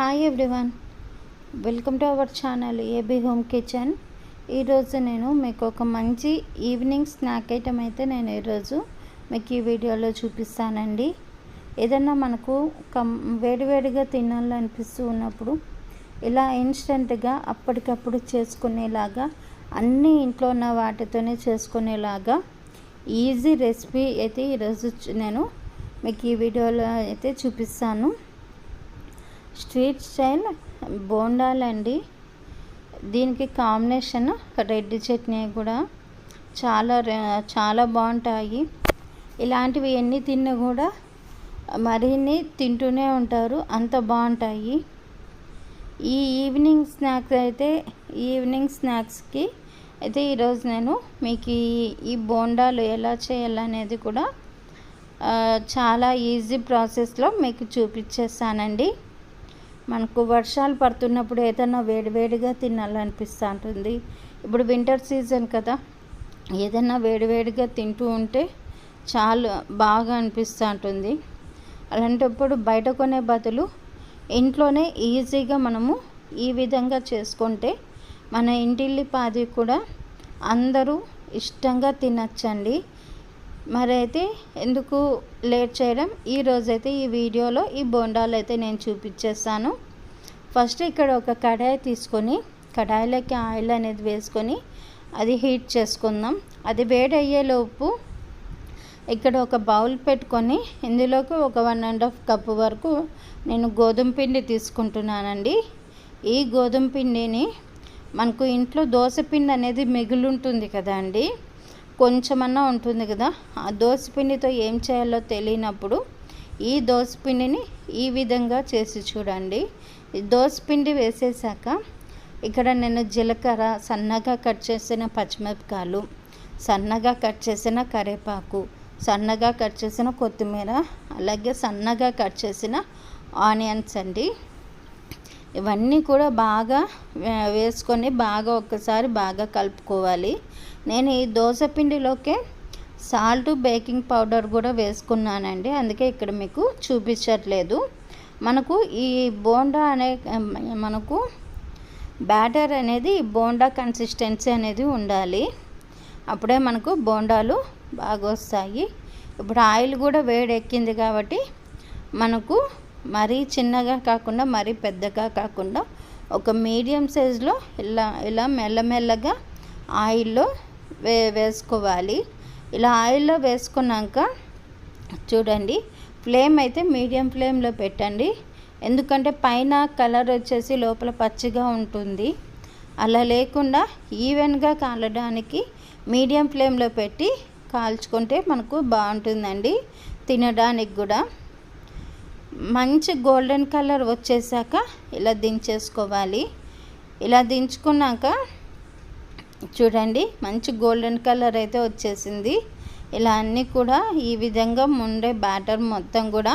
Hi everyone welcome to our channel AB home kitchen ఈరోజు నేను మీకు ఒక మంచి ఈవినింగ్ స్నాక్ ఐటమ్ అయితే నేను ఈరోజు మీకు ఈ వీడియోలో చూపిస్తానండి. ఏదన్నా మనకు కం వేడివేడిగా తినాలనిపిస్తూ ఉన్నప్పుడు ఇలా ఇన్స్టెంట్గా అప్పటికప్పుడు చేసుకునేలాగా అన్నీ ఇంట్లో ఉన్న వాటితోనే చేసుకునేలాగా ఈజీ రెసిపీ అయితే ఈరోజు నేను మీకు ఈ వీడియోలో అయితే చూపిస్తాను. స్ట్రీట్ స్టైల్ బోండాలండి దీనికి కాంబినేషన్ రెడ్ చట్నీ కూడా చాలా చాలా బాగుంటాయి. ఇలాంటివి ఎన్ని తిన్నా కూడా మరిన్ని తింటూనే ఉంటారు. అంత బాగుంటాయి. ఈ ఈవినింగ్ స్నాక్స్ అయితే ఈవినింగ్ స్నాక్స్కి అయితే ఈరోజు నేను మీకు ఈ ఈ బోండాలు ఎలా చేయాలనేది కూడా చాలా ఈజీ ప్రాసెస్లో మీకు చూపించేస్తానండి మనకు వర్షాలు పడుతున్నప్పుడు ఏదైనా వేడివేడిగా తినాలనిపిస్తూ ఉంటుంది ఇప్పుడు వింటర్ సీజన్ కదా ఏదైనా వేడివేడిగా తింటూ ఉంటే చాలా బాగా అనిపిస్తూ ఉంటుంది అలాంటప్పుడు బయట కొనే బదులు ఇంట్లోనే ఈజీగా మనము ఈ విధంగా చేసుకుంటే మన ఇంటిల్లి పాది కూడా అందరూ ఇష్టంగా తినచ్చండి. మరైతే ఎందుకు లేట్ చేయడం? ఈ రోజైతే ఈ వీడియోలో ఈ బోండాలు అయితే నేను చూపించేస్తాను. ఫస్ట్ ఇక్కడ ఒక కడాయి తీసుకొని కడాయిలోకి ఆయిల్ అనేది వేసుకొని అది హీట్ చేసుకుందాం. అది వేడయ్యేలోపు ఇక్కడ ఒక బౌల్ పెట్టుకొని ఇందులోకి ఒక వన్ అండ్ హాఫ్ కప్ వరకు నేను గోధుమ పిండి తీసుకుంటున్నానండి. ఈ గోధుమ పిండిని మనకు ఇంట్లో దోశ పిండి అనేది మిగులుంటుంది ఉంటుంది కదా అండి కొంచెమన్నా ఉంటుంది కదా. ఆ దోశ పిండితో ఏం చేయాలో తెలియనప్పుడు ఈ దోశ పిండిని ఈ విధంగా చేసి చూడండి. దోసపిండి వేసేసాక ఇక్కడ నేను జీలకర్ర సన్నగా కట్ చేసిన పచ్చిమిరపకాయలు సన్నగా కట్ చేసిన కరివేపాకు సన్నగా కట్ చేసిన కొత్తిమీర అలాగే సన్నగా కట్ చేసిన ఆనియన్స్ అండి. ఇవన్నీ కూడా బాగా వేసుకొని బాగా ఒక్కసారి బాగా కలుపుకోవాలి. నేను ఈ దోశ పిండిలోకే సాల్ట్ బేకింగ్ పౌడర్ కూడా వేసుకున్నానండి. అందుకే ఇక్కడ మీకు చూపించట్లేదు. మనకు ఈ బోండా అనే మనకు బ్యాటర్ అనేది బోండా కన్సిస్టెన్సీ అనేది ఉండాలి. అప్పుడే మనకు బోండాలు బాగా వస్తాయి ఇప్పుడు ఆయిల్ కూడా వేడెక్కింది కాబట్టి మనకు మరీ చిన్నగా కాకుండా మరీ పెద్దగా కాకుండా ఒక మీడియం సైజులో ఇలా ఇలా మెల్లమెల్లగా ఆయిల్లో వే వేసుకోవాలి. ఇలా ఆయిల్లో వేసుకున్నాక చూడండి ఫ్లేమ్ అయితే మీడియం ఫ్లేమ్లో పెట్టండి. ఎందుకంటే పైన కలర్ వచ్చేసి లోపల పచ్చిగా ఉంటుంది. అలా లేకుండా ఈవెన్గా కాలడానికి మీడియం ఫ్లేమ్లో పెట్టి కాల్చుకుంటే మనకు బాగుంటుందండి తినడానికి కూడా. మంచి గోల్డెన్ కలర్ వచ్చేసాక ఇలా దించేసుకోవాలి. ఇలా దించుకున్నాక చూడండి మంచి గోల్డెన్ కలర్ అయితే వచ్చేసింది. ఇలా అన్నీ కూడా ఈ విధంగా ముండే బ్యాటర్ మొత్తం కూడా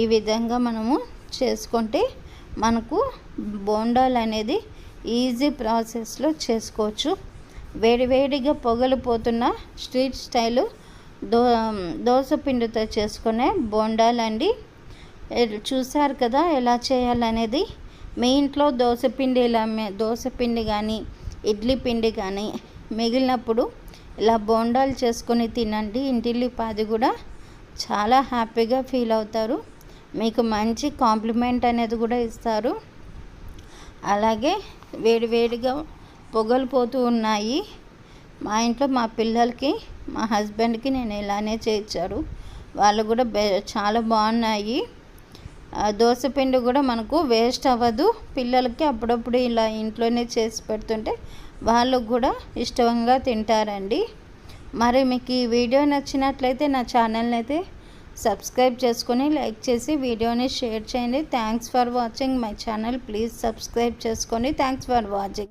ఈ విధంగా మనము చేసుకుంటే మనకు బోండాలు అనేది ఈజీ ప్రాసెస్లో చేసుకోవచ్చు. వేడివేడిగా పొగలు పోతున్న స్ట్రీట్ స్టైలు దో దోశ పిండితో చేసుకునే బోండాలండి. చూశారు చూసారు కదా ఎలా చేయాలనేది? మీ ఇంట్లో దోశ పిండి ఇలా మే- దోశ పిండి కానీ ఇడ్లీ పిండి కానీ మిగిలినప్పుడు ఇలా బోండాలు చేసుకొని తినండి. ఇంటిల్లి పాది కూడా చాలా హ్యాపీగా ఫీల్ అవుతారు. మీకు మంచి కాంప్లిమెంట్ అనేది కూడా ఇస్తారు. అలాగే వేడివేడిగా పొగలు పోతూ ఉన్నాయి. మా ఇంట్లో మా పిల్లలకి మా హస్బెండ్కి నేను ఇలానే చేయించారు. వాళ్ళు కూడా చాలా బాగున్నాయి. ఆ పిండి కూడా మనకు వేస్ట్ అవ్వదు. పిల్లలకి అప్పుడప్పుడు ఇలా ఇంట్లోనే చేసి పెడుతుంటే వాళ్ళు కూడా ఇష్టంగా తింటారండి. మరి మీకు ఈ వీడియో నచ్చినట్లయితే నా ఛానల్ని అయితే సబ్స్క్రైబ్ చేసుకొని లైక్ చేసి వీడియోని షేర్ చేయండి. Thanks for watching my channel please subscribe చేసుకొని. Thanks for watching